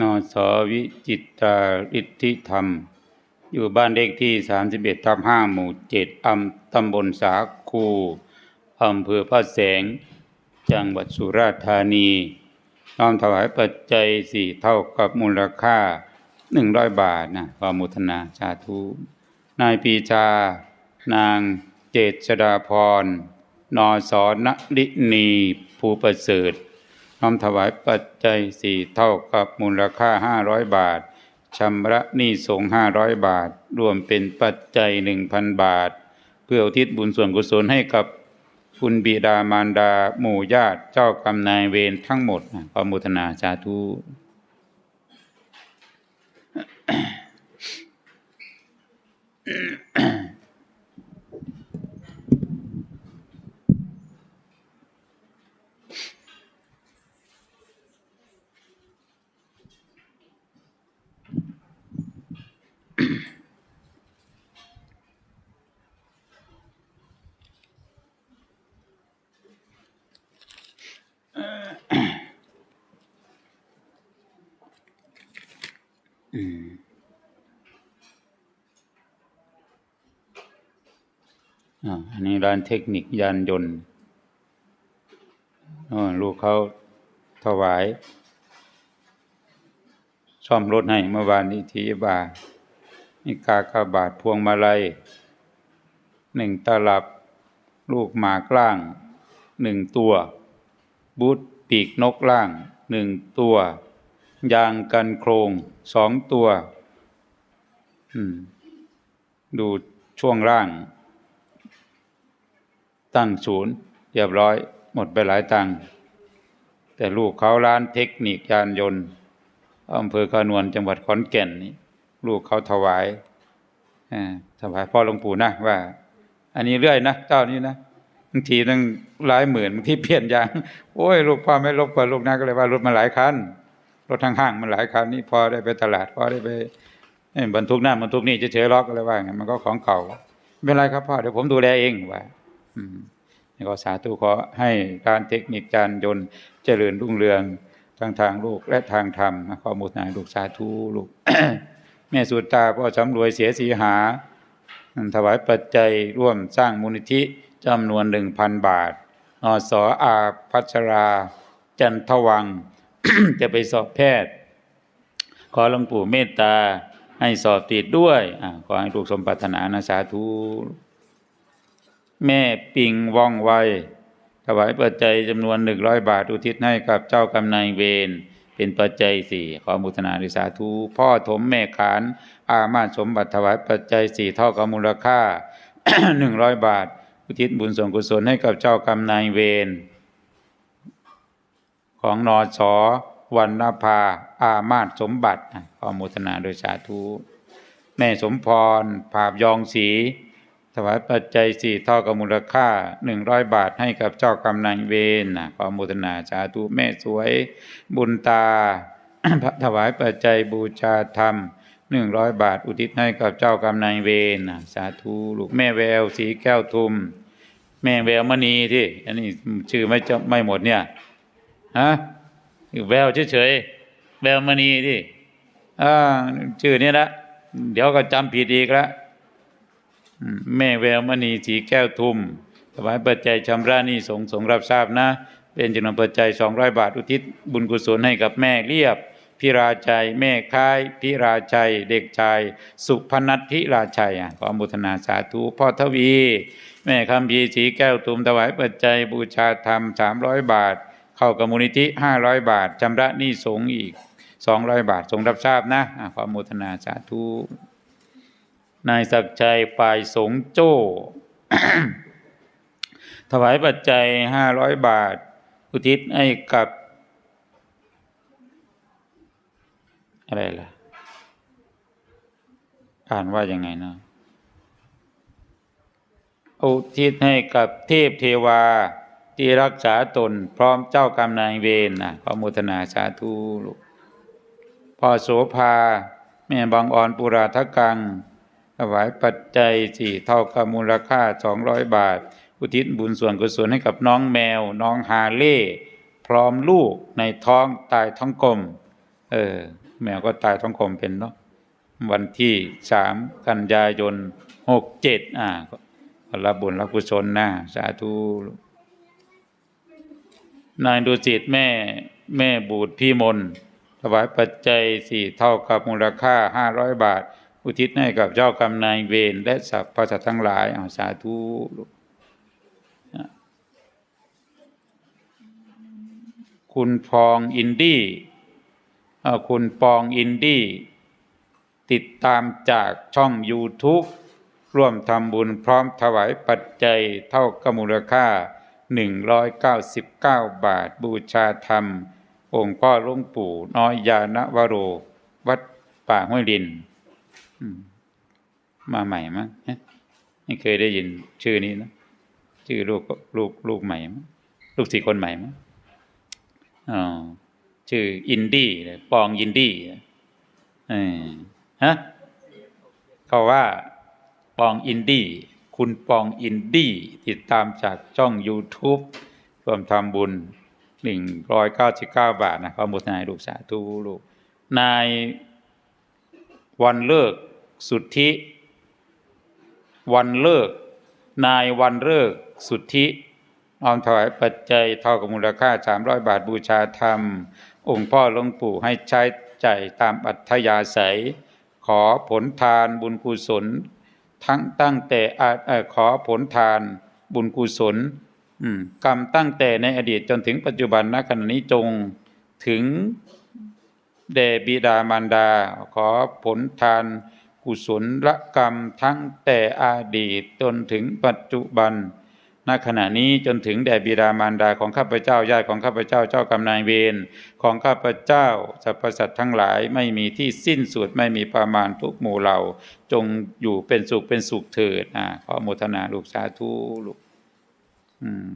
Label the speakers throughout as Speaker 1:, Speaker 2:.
Speaker 1: นอสอวิจิตราฤทธิธรรม อยู่บ้านเลขที่ 31ทับ5หมู่ 7อำตำบลสาคูอำเภอพระแสง จังหวัดสุราษฎร์ธานีน้อมถวายปัจจัยสี่เท่ากับมูลค่า100บาทนะขออนุโมุทนาสาธุนายปีชา นางเจษดาพร นอสอนลินีภูประเสริฐ น้อมถวายปัจจัยสี่เท่ากับมูลค่าห้าร้อยบาทชำระหนี้สงห้าร้อยบาท รวมเป็นปัจจัยหนึ่งพันบาท เพื่ออุทิศบุญส่วนกุศลให้กับคุณบิดามารดาหมู่ญาติเจ้ากรรมนายเวรทั้งหมดขอมุทนาสาธุอ่ อันนี้ร้านเทคนิคยานยนต์ลูกเขาถวาย ซ่อมรถให้เมื่อวานนี้ที่บามีกากาบาทพวงมาลัยหนึ่งตลับ ลูกหมากล่างหนึ่งตัว บูทปีกนกล่างหนึ่งตัว ยางกันโครงสองตัว ดูช่วงล่าง ตั้งศูนย์เรียบร้อย หมดไปหลายตังค์แต่ลูกเขาร้านเทคนิคยานยนต์อำเภอขนวนจังหวัดขอนแก่นนี่ลูกเขาถวายอถวายพ่อหลวงปู่นะว่า อันนี้เรื่อยนะเจ้านี้นะบางทีตั้งหลายหมื่นบางทีเปลี่ยนยางโอ้ยลูกพ่อไม่ลบกว่าลูกนะก็เลยว่ารถมาหลายคันรถทางห้างมันหลายคันนี่พอได้ไปตลาดพอได้ไปบรรทุกนั่นบรรทุกนี่เฉยๆล็อกอะไรว่าไงมันก็ของเก่าไม่เป็นไรครับพ่อเดี๋ยวผมดูแลเองว่า ก็สาธุขอให้การเทคนิคการยนต์เจริญรุ่งเรืองทั้งทางโลกและทางธรรมขอมุทนาลูกสาธุลูกแม่สุดตาพ่อสำรวยเสียสีหา ถวายปัจจัยร่วมสร้างมูลนิธิจำนวนหนึ่งพันบาทอสออาพัชรา จันทวัง จะไปสอบแพทย์ ขอหลวงปู่เมตตาให้สอบติดด้วยอขอให้ลูกสมปรารถนานะสาธุ แม่ปิงว่องไวถวายปัจจัยจำนวนหนึ่งร้อยบาทอุทิศให้กับเจ้ากรรมนายเวรเป็นปัจจัยสี่ขอมุทนาดิสาธุพ่อถมแม่ขาน อามาสมบัติถวายปัจจัยสี่เท่ากับมูลค่าหนึ่งร้อยบาท อุทิศบุญส่วนกุศลให้กับเจ้ากรรมนายเวรของนอสอวันนภา อามาสมบัติขอมุทนาโดยสาธุแม่สมพรภาพยองศรี ถวายปัจจัยสี่เท่ากับมูลค่าหนึ่งร้อยบาทให้กับเจ้ากรรมนายเวรนะขอมุทนาสาธุแม่สวย บุญตา ถวายปัจจัยบูชาธรรมหนึ่งร้อยบาท อุทิศให้กับเจ้ากรรมนายเวรนะสาธุลูกแม่แววสีแก้วทุม แม่แววมณีที่อันนี้ชื่อไม่จำไม่หมดเนี่ยฮะแววเฉยๆแววมณีที่อ่าชื่อนี้ละเดี๋ยวก็จำผิดอีกแล้ว แม่แววมณีสีแก้วทุมถวายปัจจัยชำระหนี้สงสงรับทราบนะ เป็นจำนวนปัจจัยสองร้อยบาทอุทิศบุญกุศลให้กับแม่เรียบพิราชัยแม่ค้ายพิราชัย เด็กชาย สุพนัทพิราชัยอะขออนุโมุทนาสาธุพ่อทวี แม่คำพีสีแก้วทุมถวายปัจจัยบูชาธรรมสามร้อยบาท เข้ากับมูลนิธิห้าร้อยบาทชำระหนี้สงอีกสองร้อยบาทสงรับทราบนะขออนุโมุทนาสาธุ นายศักชัยฝ่ายสงโจ้ ถวายปัจจัยห้าร้อยบาท อุทิศให้กับ อะไรล่ะ อ่านว่ายังไงนะอุทิศให้กับเทพเทวาที่รักษาตนพร้อมเจ้ากรรมนายเวรนะขออนุโมุทนาสาธุลูกพ่อโสภา แม่บางอ่อนปุราทกัง ถวายปัจจัยสี่เท่ากับมูลค่าสองร้อยบาท อุทิศบุญส่วนกุศลให้กับน้องแมว น้องฮาเล่พร้อมลูกในท้องตายท้องกลม เออ แมวก็ตายท้องคมเป็นเนาะวันที่สามกันยายนหกเจ็ดอ่าก็รับบุญรับกุศลนะสาธุนายดุสิตแม่แม่บูดพี่มนถวายปัจจัยสี่เท่ากับมูลค่าห้าร้อยบาท อุทิศให้กับเจ้ากรรมนายเวรและสัพพสัตว์ทั้งหลายอาสาธุคุณพองอินดี้คุณปองอินดี้ติดตามจากช่อง YouTube ร่วมทำบุญพร้อมถวายปัจจัยเท่ากับมูลค่า 199 บาทบูชาธรรม องค์พ่อหลวงปู่น้อยยานวโร วัดป่าห้วยลิน มาใหม่มั้งไม่เคยได้ยินชื่อนี้นะชื่อลูกลูกลูกใหม่มั้งลูกสี่คนใหม่มั้งอ๋อชื่ออินดี้ปองอินดี้เออฮะเขาว่าปองอินดี้คุณปองอินดี้ติดตามจากช่อง YouTube ร่วมทำบุญ199บเก้าบาทนะขอมุทนายลูกสาธุลูกนายวันเลิก สุทธิ วันเลิก นายวันเลิก สุทธิน้อมถวายปัจจัยเท่ากับมูลค่า 300 บาทบูชาธรรม องค์พ่อหลวงปู่ให้ใช้จ่ายตามอัธยาศัย ขอผลทานบุญกุศล ทั้งตั้งแต่ขอผลทานบุญกุศลกรรมตั้งแต่ในอดีตจนถึงปัจจุบันณขณะนี้จงถึงแด่บิดามารดา ขอผลทาน กุศลละกรรมทั้งแต่อดีตจนถึงปัจจุบัน ณ ขณะนี้จนถึงแด่บิดามารดาของข้าพเจ้าญาติของข้าพเจ้าเจ้ากรรมนายเวรของข้าพเจ้าสรรพสัตว์ทั้งหลายไม่มีที่สิ้นสุดไม่มีประมาณทุกหมู่เหล่า จงอยู่เป็นสุขเป็นสุขเถิดอ่าขอโมทนาลูกสาธุลูกอืม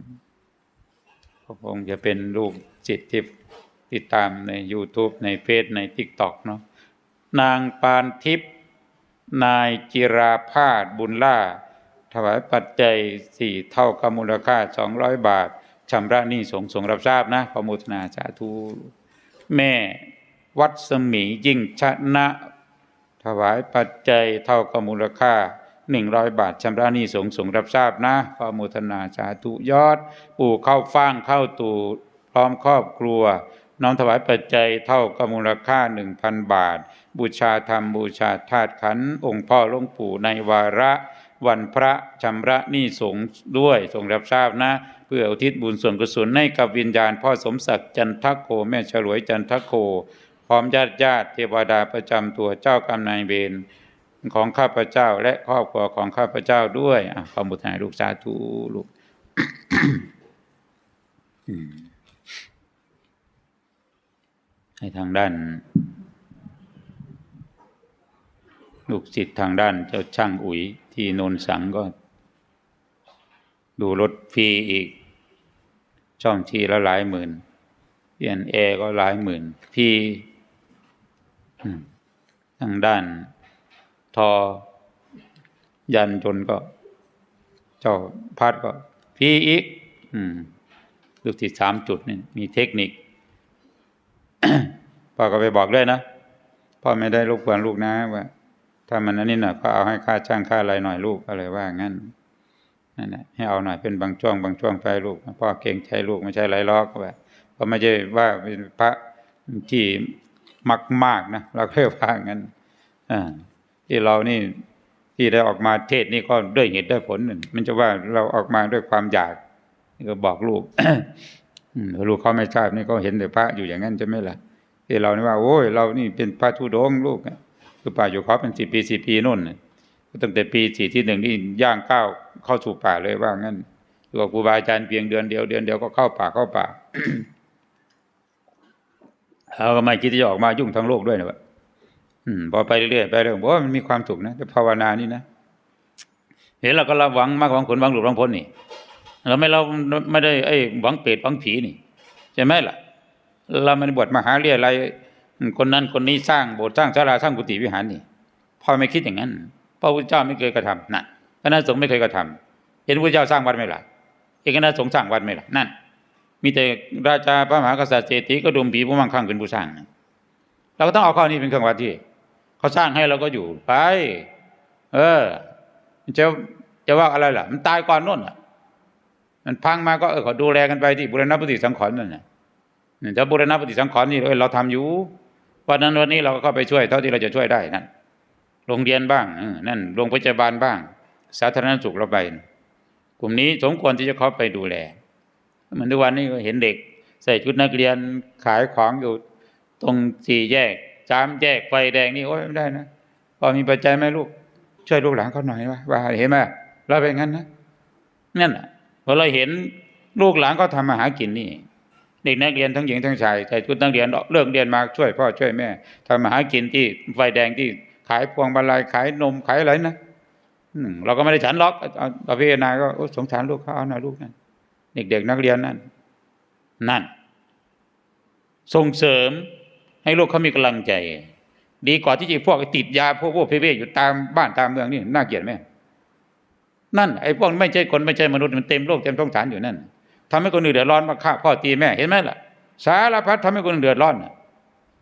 Speaker 1: คงจะเป็นลูกจิตที่ติดตามใน YouTube ในเฟซใน TikTok เนาะนางปานทิพย์ นายจิราพาสบุญล่า ถวายปัจจัยสี่เท่ากับมูลค่าสองร้อยบาทชำระหนี้สงสงรับทราบนะขอโมทนาสาธุแม่วัดสมียิ่งชนะ ถวายปัจจัยเท่ากับมูลค่าหนึ่งร้อยบาทชำระหนี้สงสงรับทราบนะขอโมทนาสาธุยอด ปู่เข้าฟ้างเข้าตู่พร้อมครอบครัว น้อมถวายปัจจัยเท่ากับมูลค่าหนึ่งพันบาท บูชาธรรมบูชาธาตุขันธ์องค์พ่อหลวงปู่ในวาระ วันพระชำระหนี้สงด้วยทรงรับทราบนะ เพื่ออุทิศบุญส่วนกุศลให้กับวิญญาณ พ่อสมศักดิ์จันทโคแม่ฉลวยจันทโค พร้อมญาติญาติเทวดาประจำตัวเจ้ากรรมนายเวรของข้าพเจ้าและครอบครัวของข้าพเจ้าด้วยอะขอบุตรให้ลูกสาธุลูกอืม ให้ทางด้านลูกศิษย์ทางด้านเจ้าช่างอุ๋ยที่โนนสังก็ ดูรถฟรีอีก ช่องทีละหลายหมื่นเปลี่ยนแอร์ก็หลายหมื่นพี่ทางด้าน ทอ ยันจนก็ เจ้าพัดก็ พี่อีก อืมลูกศิษย์สามจุดนี่มีเทคนิค พ่อก็ไปบอกด้วยนะพ่อไม่ได้รบกวนลูกนะว่า ถ้ามันอันนี้หน่อยก็เอาให้ค่าจ้างค่าอะไรหน่อยลูกอะไรว่างั้นนั่นแหละให้เอาหน่อยเป็นบางช่วงบางช่วงไปลูกพ่อเก่งใจลูกไม่ใช่ไรลอกว่าเพราะไม่ใช่ว่าเป็นพระที่มักมากนะเราเคยว่างั้นอ่าที่เรานี่ที่ได้ออกมาเทศนี่ก็ด้วยเหตุด้วยผลนั่นมันจะว่าเราออกมาด้วยความอยากก็บอกลูก อืมลูกเขาไม่ทราบนี่ก็เห็นแต่พระอยู่อย่างนั้นใช่ไหมล่ะที่เรานี่ว่าโอ้ยเรานี่เป็นพระธุดงลูกคือป่าอยู่เขาเป็นสิบปีสิบปีนู่นตั้งแต่ปีสี่ที่หนึ่งนี่ย่างก้าวเข้าสู่ป่าเลยว่างั้นอยู่กับครูบาอาจารย์เพียงเดือนเดียวเดือนเดียวก็เข้าป่าเข้าป่าเราก็ไม่คิดจะออกมายุ่งทั้งโลกด้วยนะวะพอไปเรื่อยๆไปเรื่อยๆบอกว่ามันมีความสุขนะแต่ภาวนานี่นะเห็นเราก็ราหวังมากหวังผลหวังหลุดหวังพ้นนี่ เราไม่เราไม่ได้ไอ้หวังเปรตหวังผีนี่ใช่ไหมล่ะ เราไม่ได้บวชมหาเรียอะไรคนนั้นคนนี้สร้างโบสถ์สร้างศาลาสร้างกุฏิวิหารนี่พ่อไม่คิดอย่างนั้นพระพุทธเจ้าไม่เคยกระทำนั่นคณะสงฆ์ไม่เคยกระทำเห็นพระพุทธเจ้าสร้างวัดไหมล่ะเห็นคณะสงฆ์สร้างวัดไหมล่ะนั่น มีแต่ราชาพระมหากษัตริย์เศรษฐีก็ดุมผีผู้มั่งคั่งเป็นผู้สร้างเราก็ต้องเอาข้อนี้เป็นเครื่องวัดที่เขาสร้างให้เราก็อยู่ไป เออจะจะว่าอะไรล่ะ มันตายก่อนนู่นอะ มันพังมาก็เออขาดูแลกันไปที่บุรณปฏิสังขรณ์นั่นน่ะเนี่ยถ้าบุรณปฏิสังขรณ์นี่เออเราทำอยู่วันนั้นวันนี้เราก็เข้าไปช่วยเท่าที่เราจะช่วยได้นั่นโรงเรียนบ้างนั่นโรงพยาบาลบ้าง สาธารณสุขเราไปกลุ่มนี้สมควรที่จะเข้าไปดูแลเหมือนทุกวันนี้ก็เห็นเด็ก ใส่ชุดนักเรียนขายของอยู่ตรงสี่แยกสามแยกไฟแดงนี่โอ้ยไม่ได้นะพอมีปัจจัยไหมลูก ช่วยลูกหลานเขาหน่อยว่าว่าเห็นไหมเราเป็นงั้นนะนั่นน่ะ พอเราเห็นลูกหลานเขาทำมาหากินนี่เด็กนักเรียนทั้งหญิงทั้งชายใส่ชุดนักเรียนเลิกเรียนมาช่วยพ่อช่วยแม่ทำมาหากินที่ไฟแดงที่ขายพวงมาลัยขายนมขายอะไรนะอืเราก็ไม่ได้ฉันล็อกเอาพิจารณาก็สงสารลูกเขาเอาหน่อยลูกนั่นเด็กๆนักเรียนนั่นนั่น ส่งเสริมให้ลูกเขามีกำลังใจ ดีกว่าที่จะพวกติดยาพวกพวกเพเวอยู่ตามบ้านตามเมืองนี่น่าเกลียดไหม นั่นไอ้พวกไม่ใช่คนไม่ใช่มนุษย์มันเต็มโลกเต็มท้องฐานอยู่นั่นทำให้คนอื่นเดือดร้อนมาฆ่าพ่อตีแม่เห็นไหมล่ะ สารพัดทำให้คนอื่นเดือดร้อน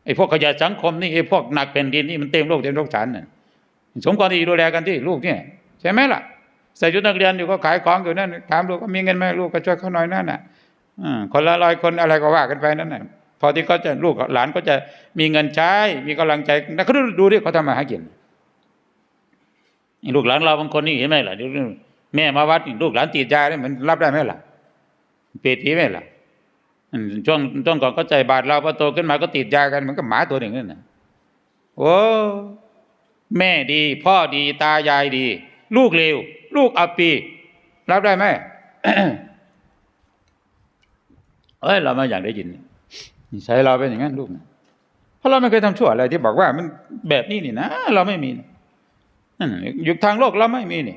Speaker 1: ไอ้พวกขยะสังคมนี่ไอ้พวกหนักแผ่นดินนี่มันเต็มโลกเต็มท้องฐานน่ะสมควรที่ดูแลกันที่ลูกเนี่ยใช่ไหมล่ะใส่ชุดนักเรียนอยู่ก็ขายของอยู่นั่นถามลูกก็มีเงินไหมลูกก็ช่วยเขาหน่อยนั่นน่ะคนละร้อยคนอะไรก็ว่ากันไปนั่นน่ะพอที่เขาจะลูกหลานก็จะมีเงินใช้มีกำลังใจนะเขาดูดูดิเขาทำมาหากิน ลูกหลานเราบางคนนี่เห็นไหมล่ะแม่มาวัดลูกหลานติดยาเนี่ยมันรับได้ไหมล่ะเปรตผีไหมล่ะช่วงช่วงก่อนก็ใจบาดเราพอโตขึ้นมาก็ติดยากันเหมันก็หมาตัวหนึ่งนั่นน่ะโอ้แม่ดี พ่อดีตายายดี ลูกเลวลูกอับปีรับได้ไหมเอ้ยเราไม่อย่ากได้ยินนิสัยเราเป็นอย่างนั้นลูกนะเพราะเราไม่เคยทำชั่วอะไรที่บอกว่า มันแบบนี้นี่นะเราไม่มีนะ อยู่ทางโลกเราไม่มีนี่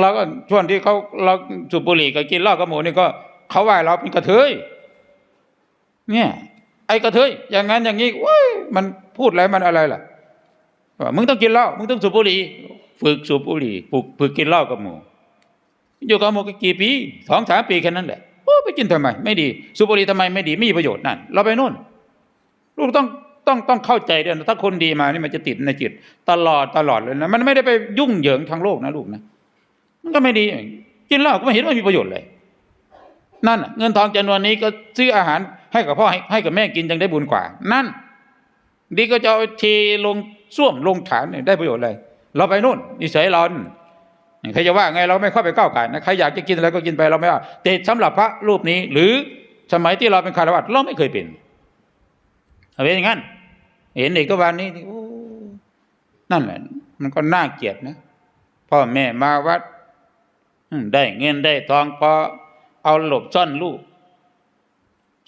Speaker 1: เราก็ช่วงที่เขาเราสูบบุหรี่กับกินเหล้ากับหมูนี่ก็เขาว่าเราเป็นกระเทยเนี่ยไอ้กระเทยอย่างนั้นอย่างนี้ว้ยมันพูดอะไรมันอะไรล่ะว่ามึงต้องกินเหล้ามึงต้องสูบบุหรี่ฝึกสูบบุหรี่ฝึกฝึกกินเหล้ากับหมูอยู่กับหมูก็กี่ปีสองสามปีแค่นั้นแหละโอ้ไปกินทำไม ไม่ดีสูบบุหรี่ทำไมไม่ดีไม่มีประโยชน์นั่นเราไปนู่นลูกต้อง ต้องต้องเข้าใจด้วยนถ้าคนดีมานี่มันจะติดในจิต ตลอดตลอดเลยนะมันไม่ได้ไปยุ่งเหยิงทางโลกนะลูกนะมันก็ไม่ดีกินเหล้าก็ไม่เห็นว่ามีประโยชน์เลย นั่นเงินทองจำนวนนี้ก็ซื้ออาหารให้กับพ่อให้ให้กับแม่กินยังได้บุญกว่า นั่น ดีก็จะเอาเทลงส้วมลงฐานเนี่ยได้ประโยชน์อะไรเราไปนู่นนิสัยเรานั่นใครจะว่าไงเราไม่เข้าไปก้าวไก่นะใครอยากจะกินอะไรก็กินไปเราไม่ว่าแต่สำหรับพระรูปนี้ หรือสมัยที่เราเป็นคารวะเราไม่เคยเป็นเอาเป็นอย่างนั้น เห็นเด็กก็วันนี้โอ้นั่นแหละ มันก็น่าเกลียดนะพ่อแม่มาวัดได้เงินได้ทองพอเอาหลบซ่อนลูก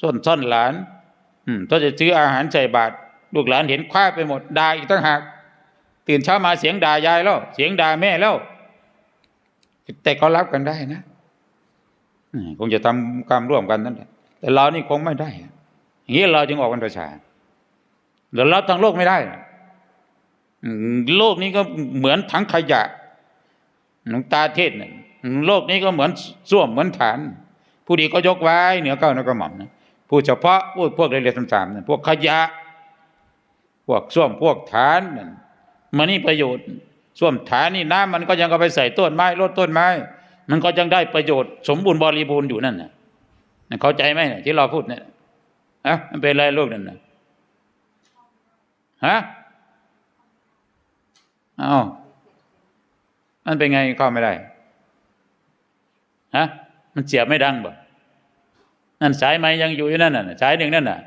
Speaker 1: ซ่อนซ่อนหลานอืมถ้าจะซื้ออาหารใส่บาตรลูกหลานเห็นคว้าไปหมดด่าอีกตั้งหากตื่นเช้ามาเสียงด่ายายแล้ว เสียงด่าแม่แล้ว แต่เขารับกันได้นะอืคงจะทำกรรมร่วมกันนั่นแหละแต่เรานี่คงไม่ได้อะอย่างนี้เราจึงออกเป็นประชา เรารับทางโลกไม่ได้ โลกนี้ก็เหมือนถังขยะหลวงตาเทศเนี่ยโลกนี้ก็เหมือนส้วมเหมือนฐาน ผู้ดีก็ยกไว้เหนือเก้าหนือกระหม่อมนะผู้เฉพาะพวกพวกเรียนสามๆพวกขยะ พวกส้วมพวกฐานนั่นมันนี่ประโยชน์ส้วมฐานนี่น้ำมันก็ยังเอาไปใส่ต้นไม้ลดต้นไม้ มันก็ยังได้ประโยชน์สมบูรณ์บริบูรณ์อยู่นั่นนะเข้าใจไหมที่เราพูดเนี่ยอะมันเป็นไรโลกนั่นนะ ฮะเอ้ามันเป็นไงเข้าไม่ได้ฮะมันเสียบไม่ดังบ่นั่นสายไม้ยังอยู่อยู่นั่นน่ะสายหนึ่งนั่นน่ะ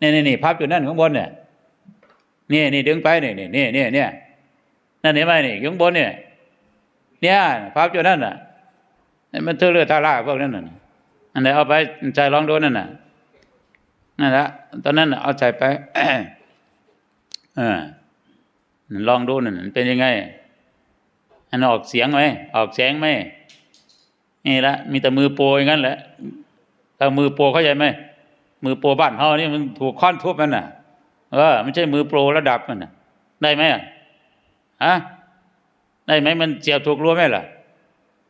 Speaker 1: นี่นี่นี่พับอยู่นั่นข้างบนเนี่ยนี่นี่ดึงไปนี่นี่นี่นี่เนี่ยนั่นเห็นไหมนี่ข้างบนเนี่ยเนี่ยภาพอยู่นั่นน่ะนี่มันเทือเลือดทาราพวกนั้นน่ะอันไหนเอาไปใจลองดูนั่นน่ะนั่นละตอนนั้นเอาใจไป เออลองดูนั่นเป็นยังไงอันออกเสียงไหมออกแสงไหมนี่ละมีแต่มือโปรอย่างนั้นแหละถ้ามือโปรเข้าใจไหมมือโปรบ้านเฮานี่มันถูกค้อนทุบมันน่ะเออไม่ใช่มือโปรระดับมันน่ะ ได้ไหมอะฮะได้ไหมมันเจียวถูกรั้วไหมล่ะ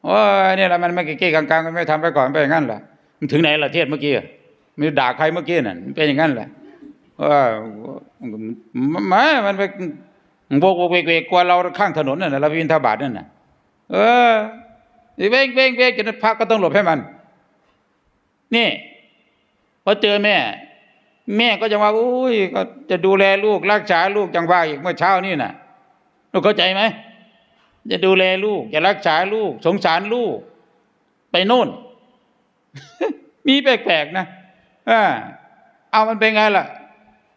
Speaker 1: โอ้ยนี่แหละมันไม่เกี้กลางๆมันไม่ทำไปก่อนไปอย่างนั้นล่ะมันถึงไหนล่ะเทศเมื่อกี้อะมีด่าใครเมื่อกี้น่ะเป็นอย่างนั้นแหละว่า ไม่มันไปโบกโบกเวกเวกกว่าเราข้างถนนน่ะเราวินทบาทนั่นน่ะ เออเว้งเว้งเว้งจนพระก็ต้องหลบให้มัน นี่พอเจอแม่ แม่ก็จะว่าอุ้ยก็จะดูแลลูกรักษาลูกจังว่าอีกเมื่อเช้านี่น่ะลูกเข้าใจไหมจะดูแลลูกจะรักษาลูก สงสารลูก ไปโน่น มีแปลกๆนะอ่าเอามันเป็นไงล่ะ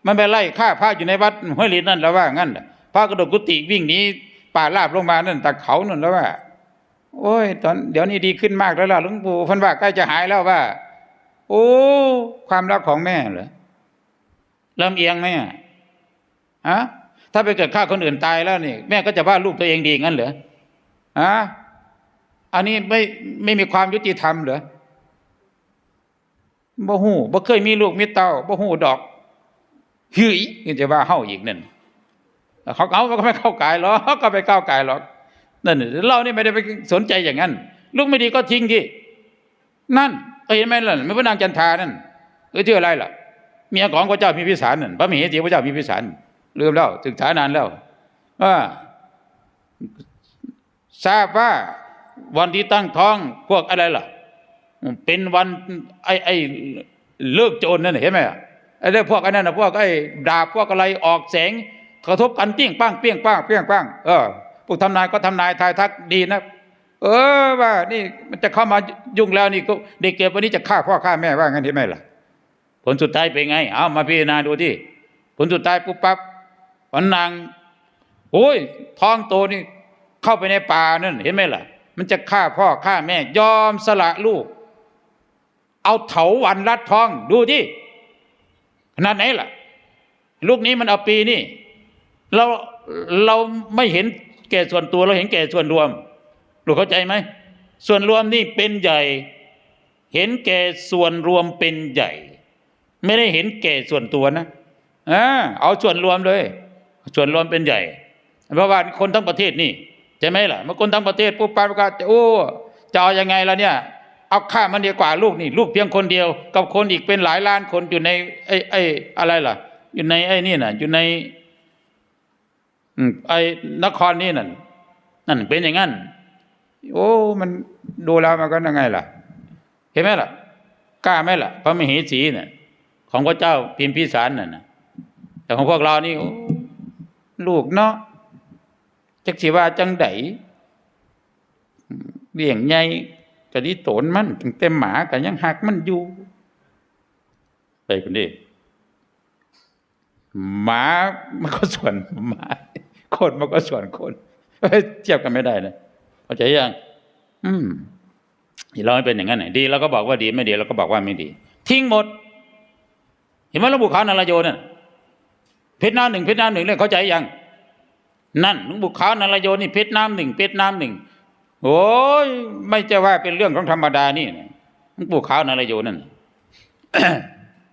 Speaker 1: มันไปไล่ฆ่าพระอยู่ในวัดห้วยลินนั่นแล้วว่างั้นน่ะพระกระโดดกุฏิวิ่งหนีป่าลาบลงมานั่นตะเขานั่นแล้วว่า โอ้ย ตอนเดี๋ยวนี้ดีขึ้นมากแล้วล่ะหลวงปู่พันว่าใกล้จะหายแล้วว่า โอ้ความรักของแม่เหรอลำเอียงไหมฮะถ้าไปเกิดฆ่าคนอื่นตายแล้วนี่แม่ก็จะว่าลูกตัวเองดีงั้นเหรอฮะอันนี้ไม่ไม่มีความยุติธรรมเหรอบ่ฮู้บ่เคยมีลูกมีเต้าบ่ฮู้ดอก หึยก็จะว่าเฮาอีกนั่นเขาเอาก็ไม่เข้ากายหรอกก็ไปก้าวกายหรอกนั่นน่เรานี่ไม่ได้ไปสนใจอย่างนั้น ลูกไม่ดีก็ทิ้งที่นั่นเห็นไหมล่ะไม่พระนางจันทานั่นเออชื่ออะไรล่ะเมียของพระเจ้าพิพิสารนั่นพระมเหสีพระเจ้าพิพิสารลืมแล้วศึกษานานแล้วว่าทราบว่าวันที่ตั้งท้องพวกอะไรล่ะ เป็นวันไอ้ไอ้เลิกโจรนั่นเห็นไหมอะ ไอ้เรื่องพวกไอ้นั่นนะพวกไอ้ดาบพวกอะไรออกแสงกระทบกันเปี้ยงป้างเปี้ยงป้างเปี้ยงป้างเออพวกทำนายก็ทำนายทายทักดีนะ เออว่านี่มันจะเข้ามายุ่งแล้วนี่ก็เด็กเก็บวันนี้จะฆ่าพ่อฆ่าแม่ว่างั้นเห็นไหมล่ะ ผลสุดท้ายเป็นไง เอามาพิจารณาดูที่ผลสุดท้ายปุ๊บปั๊บวันนางโอ้ยท้องโตนี่เข้าไปในป่านั่นเห็นไหมล่ะ มันจะฆ่าพ่อฆ่าแม่ ยอมสละลูก เอาเถาวันรัดท้องดูที่ ขนาดไหนล่ะ ลูกนี้มันเอาปีนี่ เราเราไม่เห็นแก่ส่วนตัวเราเห็นแก่ส่วนรวมลูกเข้าใจไหมส่วนรวมนี่เป็นใหญ่ เห็นแก่ส่วนรวมเป็นใหญ่ ไม่ได้เห็นแก่ส่วนตัวนะอ่าเอาส่วนรวมเลย ส่วนรวมเป็นใหญ่เพราะว่าคนทั้งประเทศนี่ใช่ไหมล่ะเมื่อคนทั้งประเทศปุ๊บปั๊บก็จะโอ้จะเอายังไงล่ะเนี่ย เอาฆ่ามันดีกว่าลูกนี่ ลูกเพียงคนเดียว กับคนอีกเป็นหลายล้านคนอยู่ในไอ้ไอ้อะไรล่ะ อยู่ในไอ้นี่น่ะ อยู่ในอไอ้นครนี่นั่นนั่นเป็นอย่างนั้นโอ้มันดูแล้วมันก็ยังไงล่ะ เห็นไหมล่ะ กล้าไหมล่ะ พระมเหสีเนี่ยของพระเจ้าพิมพิสารน่ะนะแต่ของพวกเรานี่ลูกเนาะจักสิว่าจังไดเลี้ยงใหญ่ กะดิโตนมันถึงเต็มหมากันยังหักมันอยู่ไปคนนี้หมามันก็ส่วนหมาคนมันก็ส่วนคนเทียบกันไม่ได้นะเข้าใจยังอืมเราไม่เป็นอย่างนั้นไหนดีเราก็บอกว่าดีไม่ดีเราก็บอกว่าไม่ดี ทิ้งหมด เห็นไหมหลวงปู่ขาวนารายโยนั่นเพชรน้ำหนึ่งเพชรน้ำหนึ่งเรื่องเข้าใจยังนั่นหลวงปู่ขาวนารายโยนี่เพชรน้ำหนึ่งเพชรน้ำหนึ่ง โอ้ยไม่จะว่าเป็นเรื่องของธรรมดานี่นะหลวงปู่ขาวนารายโยนั่น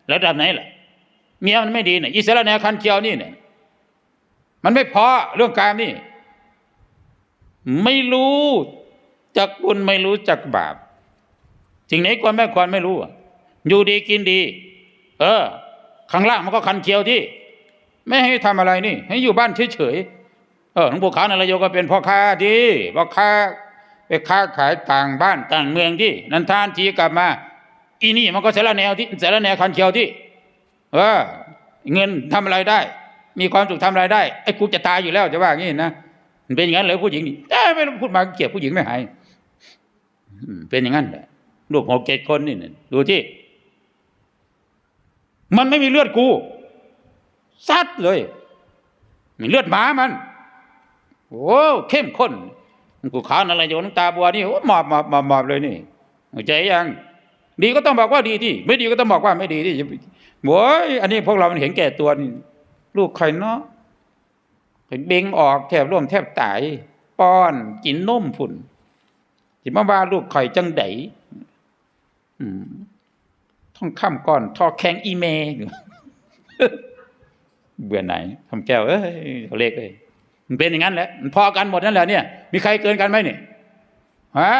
Speaker 1: แล้วดับไหนล่ะ เมียมันไม่ดีเนี่ยอิสระแนคันเคียวนี่เนี่ยมันไม่พอเรื่องการนี่ ไม่รู้จักบุญไม่รู้จักบาปสิ่งไหนควรไม่ควรไม่รู้อะอยู่ดีกินดี เออ ข้างล่างมันก็คันเคียวที่ ไม่ให้ทำอะไรนี่ ให้อยู่บ้านเฉยๆเออหลวงปู่ขาวนาลายโยก็เป็นพ่อค้าดีพ่อค้า ไปค้าขายต่างบ้านต่างเมืองที่ นันทานทีกลับมา อีนี่มันก็เสารแนวที่เสารแนวคันเคียวที่เออเงินทำอะไรได้ มีความสุขทำอะไรได้ไอ้กูจะตายอยู่แล้วจะว่างี้นะเป็นอย่างนั้นเลยผู้หญิงนี่แต่ไม่ต้องพูดมาเกลียดผู้หญิงไม่หายเป็นอย่างนั้นแหละลูกหกเจ็ดคนนี่น่ะดูที่ มันไม่มีเลือดกูซัดเลยมีเลือดหมามัน โอ้เข้มข้น กูขานอะไรโยนำตาบัวนี่โอ้หมอบหมอบหมอบหมอบเลยนี่ใจยังดีก็ต้องบอกว่าดีที่ไม่ดีก็ต้องบอกว่าไม่ดีที่โว้ยอันนี้พวกเรามันเห็นแก่ตัวนี่ลูกใครเนาะเบ่งออกแทบร่วมแทบตายป้อนกินนมฝุ่นสิมาว่าลูกข่อยจังไดอืมท่องข้ามก่อนทอแข็งอีเมเบื่อไหนทำแก้วเอ้ยเอาเลขเอ้ย มันเป็นอย่างนั้นแหละมันพอกันหมดนั่นแหละเนี่ย มีใครเกินกันไหมเนี่ยฮะ